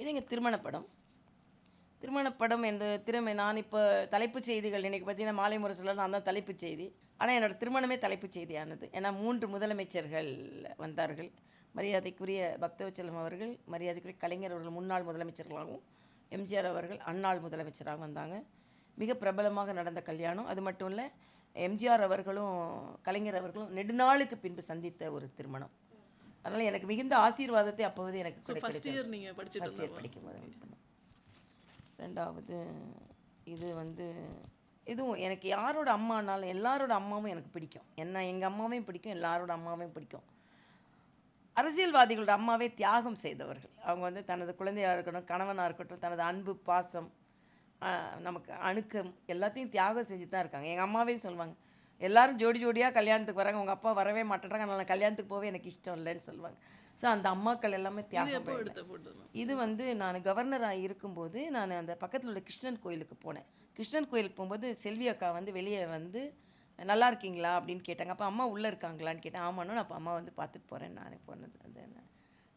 இது எங்கள் திருமண படம் என்ற திறமை நான் இப்போ தலைப்புச் செய்திகள் இன்றைக்கி பார்த்தீங்கன்னா மாலை முரசில் நான் தான் தலைப்புச் செய்தி. ஆனால் என்னோட திருமணமே தலைப்புச் செய்தியானது. ஏன்னா மூன்று முதலமைச்சர்கள் வந்தார்கள். மரியாதைக்குரிய பக்தவச்சலம் அவர்கள் மரியாதைக்குரிய கலைஞர் அவர்கள் முன்னாள் முதலமைச்சர்களாகவும் எம்ஜிஆர் அவர்கள் அன்னாள் முதலமைச்சராக வந்தாங்க. மிக பிரபலமாக நடந்த கல்யாணம். அது மட்டும் இல்லை எம்ஜிஆர் அவர்களும் கலைஞர் அவர்களும் நெடுநாளுக்கு பின்பு சந்தித்த ஒரு திருமணம். அதனால் எனக்கு மிகுந்த ஆசீர்வாதத்தை அப்போது எனக்கு ஸோ கிடை- ஃபர்ஸ்ட் இயர் நீங்கள் படிச்சுட்டு ஃபஸ்ட் இயர் படிக்கும்போது ரெண்டாவது இது வந்து இதுவும் எனக்கு யாரோட அம்மானாலும் எல்லாரோட அம்மாவும் எனக்கு பிடிக்கும். என்ன எங்கள் அம்மாவையும் பிடிக்கும் எல்லாரோட அம்மாவையும் பிடிக்கும். அரசியல்வாதிகளோட அம்மாவே தியாகம் செய்தவர்கள். அவங்க வந்து தனது குழந்தையாக இருக்கட்டும் கணவனாக இருக்கட்டும் தனது அன்பு பாசம் நமக்கு அணுக்கம் எல்லாத்தையும் தியாகம் செஞ்சு தான் இருக்காங்க. எங்கள் அம்மாவே சொல்லுவாங்க எல்லாரும் ஜோடி ஜோடியாக கல்யாணத்துக்கு வராங்க. உங்கள் அப்பா வரவே மாட்டேறாங்க அதனால நான் கல்யாணத்துக்கு போவே எனக்கு இஷ்டம் இல்லைன்னு சொல்லுவாங்க. ஸோ அந்த அம்மாக்கள் எல்லாமே தியாகம் இது வந்து நான் கவர்னராக இருக்கும்போது நான் அந்த பக்கத்தில் உள்ள கிருஷ்ணன் கோயிலுக்கு போனேன். கிருஷ்ணன் கோயிலுக்கு போகும்போது செல்வி அக்கா வந்து வெளியே வந்து நல்லா இருக்கீங்களா? அப்படின்னு கேட்டாங்க. அப்போ அம்மா உள்ளே இருக்காங்களான்னு கேட்டேன். ஆமாண்ணா நான் அப்போ அம்மா வந்து பார்த்துட்டு போகிறேன் நானே போனது. என்ன?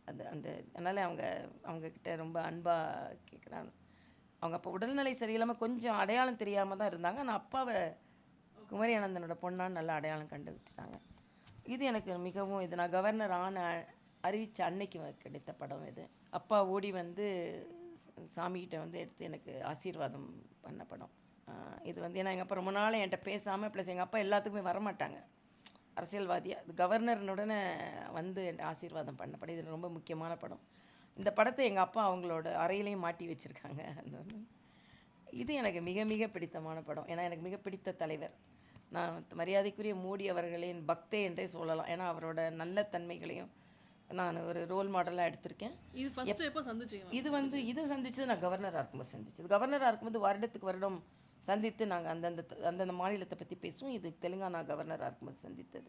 அது அந்த அதனால் அவங்க அவங்கக்கிட்ட ரொம்ப அன்பாக கேட்குறாங்க அவங்க அப்போ உடல்நிலை சரியில்லாமல் கொஞ்சம் அடையாளம் தெரியாமல் தான் இருந்தாங்க. ஆனால் அப்பாவை குமரி ஆனந்தனோட பொண்ணான்னு நல்லா அடையாளம் கண்டுபிடிச்சிட்டாங்க. இது எனக்கு மிகவும் இது நான் கவர்னர் ஆன அறிவித்த அன்னைக்கு கிடைத்த படம் இது. அப்பா ஓடி வந்து சாமிகிட்ட வந்து எடுத்து எனக்கு ஆசீர்வாதம் பண்ண படம். இது வந்து ஏன்னா எங்கள் அப்பா ரொம்ப நாள் என்கிட்ட பேசாமல் ப்ளஸ் எங்கள் அப்பா எல்லாத்துக்குமே வரமாட்டாங்க. அரசியல்வாதியாக இது கவர்னருனுடனே வந்து என் ஆசீர்வாதம் பண்ண படம். இது ரொம்ப முக்கியமான படம். இந்த படத்தை எங்கள் அப்பா அவங்களோட அறையிலையும் மாட்டி வச்சுருக்காங்க. அந்த இது எனக்கு மிக மிக பிடித்தமான படம். ஏன்னா எனக்கு மிக பிடித்த தலைவர். நான் மரியாதைக்குரிய மோடி அவர்களின் பக்தே என்றே சொல்லலாம். ஏன்னா அவரோட நல்ல தன்மைகளையும் நான் ஒரு ரோல் மாடலாக எடுத்திருக்கேன். இது ஃபர்ஸ்ட் எப்போ சந்திச்சீங்க இது வந்து இது சந்திச்சது நான் கவர்னராக இருக்கும்போது சந்திச்சது. கவர்னராக இருக்கும்போது வருடத்துக்கு வருடம் சந்தித்து நாங்கள் அந்தந்த அந்தந்த மாநிலத்தை பற்றி பேசுவோம். இது தெலுங்கானா கவர்னராக இருக்கும்போது சந்தித்தது.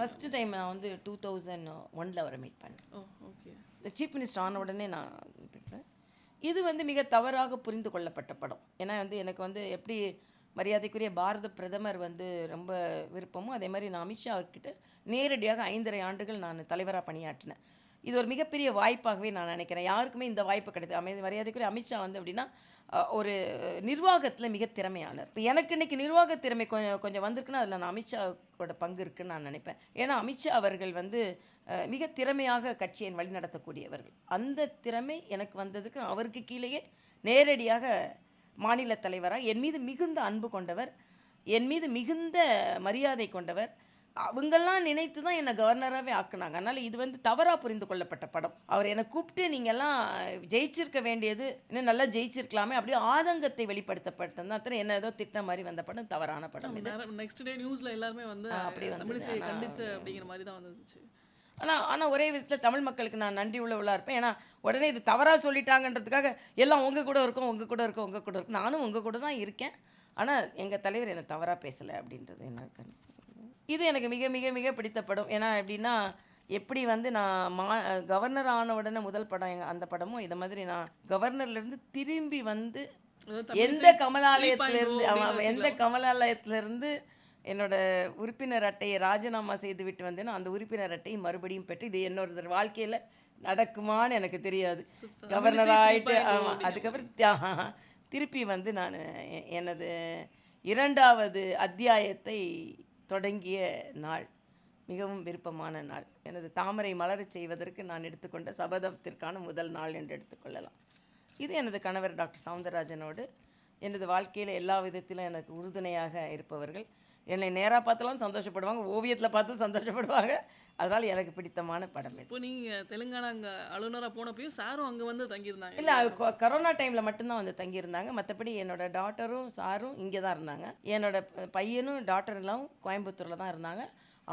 ஃபஸ்ட்டு டைம் நான் வந்து டூ தௌசண்ட் ஒனில் அவரை மீட் பண்ணேன். ஓகே சீஃப் மினிஸ்டர் ஆன உடனே நான் இது வந்து மிக தவறாக புரிந்து கொள்ளப்பட்ட படம். ஏன்னா வந்து எனக்கு வந்து எப்படி மரியாதைக்குரிய பாரத பிரதமர் வந்து ரொம்ப விருப்பமும் அதே மாதிரி நான் அமித்ஷா அவர்கிட்ட நேரடியாக ஐந்தரை ஆண்டுகள் நான் தலைவராக பணியாற்றினேன். இது ஒரு மிகப்பெரிய வாய்ப்பாகவே நான் நினைக்கிறேன். யாருக்குமே இந்த வாய்ப்பு கிடையாது அமை மரியாதைக்குரிய அமித்ஷா வந்து அப்படின்னா ஒரு நிர்வாகத்தில் மிக திறமையாளர். இப்போ எனக்கு இன்றைக்கி நிர்வாக திறமை கொஞ்சம் கொஞ்சம் வந்திருக்குன்னா அதில் நான் அமித்ஷாவோட பங்கு இருக்குன்னு நான் நினைப்பேன். ஏன்னா அமித்ஷா அவர்கள் வந்து மிக திறமையாக கட்சியை வழிநடத்தக்கூடியவர்கள். அந்த திறமை எனக்கு வந்ததுக்கு அவருக்கு கீழேயே நேரடியாக மாநில தலைவராக என் மீது மிகுந்த அன்பு கொண்டவர் என் மீது மிகுந்த மரியாதை கொண்டவர். அவங்கெல்லாம் நினைத்து தான் என்னை கவர்னராகவே ஆக்குனாங்க. அதனால் இது வந்து தவறாக புரிந்து கொள்ளப்பட்ட படம். அவர் என்னை கூப்பிட்டு நீங்கள்லாம் ஜெயிச்சிருக்க வேண்டியது இன்னும் நல்லா ஜெயிச்சிருக்கலாமே அப்படியே ஆதங்கத்தை வெளிப்படுத்தப்பட்டது. தான் அத்தனை என்ன ஏதோ திட்டின மாதிரி வந்த படம் தவறான படம் நெக்ஸ்ட் டே நியூஸ்ல எல்லாருமே வந்து அப்படி ஆனா, கண்டித்து அப்படிங்கிற மாதிரி தான் வந்துச்சு. ஆனால் ஆனால் ஒரே விதத்தில் தமிழ் மக்களுக்கு நான் நன்றி உள்ளவளாக இருப்பேன். ஏன்னா உடனே இது தவறாக சொல்லிட்டாங்கன்றதுக்காக எல்லாம் உங்கள் கூட இருக்கும் உங்கள் கூட இருக்கும் உங்கள் கூட இருக்கும். நானும் உங்கள் கூட தான் இருக்கேன். ஆனால் எங்கள் தலைவர் என்னை தவறாக பேசலை அப்படின்றது என்ன இது எனக்கு மிக மிக மிக பிடித்த படம் ஏன்னா எப்படின்னா எப்படி வந்து நான் மா கவர்னர் ஆன உடனே முதல் படம் அந்த படமும் இதை மாதிரி நான் கவர்னர்லேருந்து திரும்பி வந்து எந்த கமலாலயத்திலிருந்து 3.0 ஆமா, அப்படின்னு எந்த கமலாலயத்திலிருந்து என்னோட உறுப்பினர் அட்டையை ராஜினாமா செய்து விட்டு வந்தேனோ அந்த உறுப்பினர் அட்டையை மறுபடியும் பெற்று இது என்னோட வாழ்க்கையில் நடக்குமான்னு எனக்கு தெரியாது. கவர்னர் 3.0 ஆமாம் அதுக்கப்புறம் திருப்பி வந்து நான் எனது இரண்டாவது அத்தியாயத்தை தொடங்கிய நாள் மிகவும் விருப்பமான நாள். எனது தாமரை மலரச் செய்வதற்கு நான் எடுத்துக்கொண்ட சபதத்திற்கான முதல் நாள் என்று எடுத்துக்கொள்ளலாம் இது எனது கணவர் டாக்டர் சவுந்தரராஜனோடு எனது வாழ்க்கையில் எல்லா விதத்திலும் எனக்கு உறுதுணையாக இருப்பவர்கள். என்னை நேராக பார்த்தாலும் சந்தோஷப்படுவாங்க ஓவியத்தில் பார்த்தும் சந்தோஷப்படுவாங்க. அதனால் எனக்கு பிடித்தமான படம் இது. இப்போ நீங்க தெலுங்கானா அங்க அலுவலரா போனப்பயும் சாரும் அங்க வந்து தங்கியிருந்தாங்க. இல்லை கரோனா டைமில் மட்டும்தான் வந்து தங்கியிருந்தாங்க. மற்றபடி என்னோட டாட்டரும் சாரும் இங்கே தான் இருந்தாங்க. என்னோட பையனும் டாட்டர் எல்லாம் கோயம்புத்தூரில் தான் இருந்தாங்க.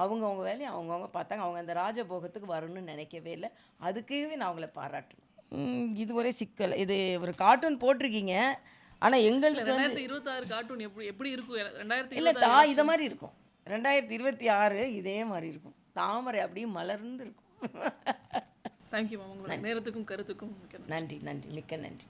அவங்கவுங்க வேலையை அவங்கவுங்க பார்த்தாங்க. அவங்க அந்த ராஜபோகத்துக்கு வரணும்னு நினைக்கவே இல்லை. அதுக்காகவே நான் அவங்கள பாராட்டணும். இது ஒரே சிக்கல். இது ஒரு கார்ட்டூன் போட்டிருக்கீங்க. ஆனால் எங்களுக்கு வந்து ரெண்டாயிரத்தி இருபத்தாறு கார்ட்டூன் எப்படி எப்படி இருக்கும்? ரெண்டாயிரத்தி இல்லை தா இதை மாதிரி இருக்கும். ரெண்டாயிரத்தி இருபத்தி ஆறு இதே மாதிரி இருக்கும். தாமரை அப்படியே மலர்ந்து இருக்கும். தேங்க்யூ மேம் உங்களோட நேரத்துக்கும் கருத்துக்கும். நன்றி நன்றி. மிக்க நன்றி.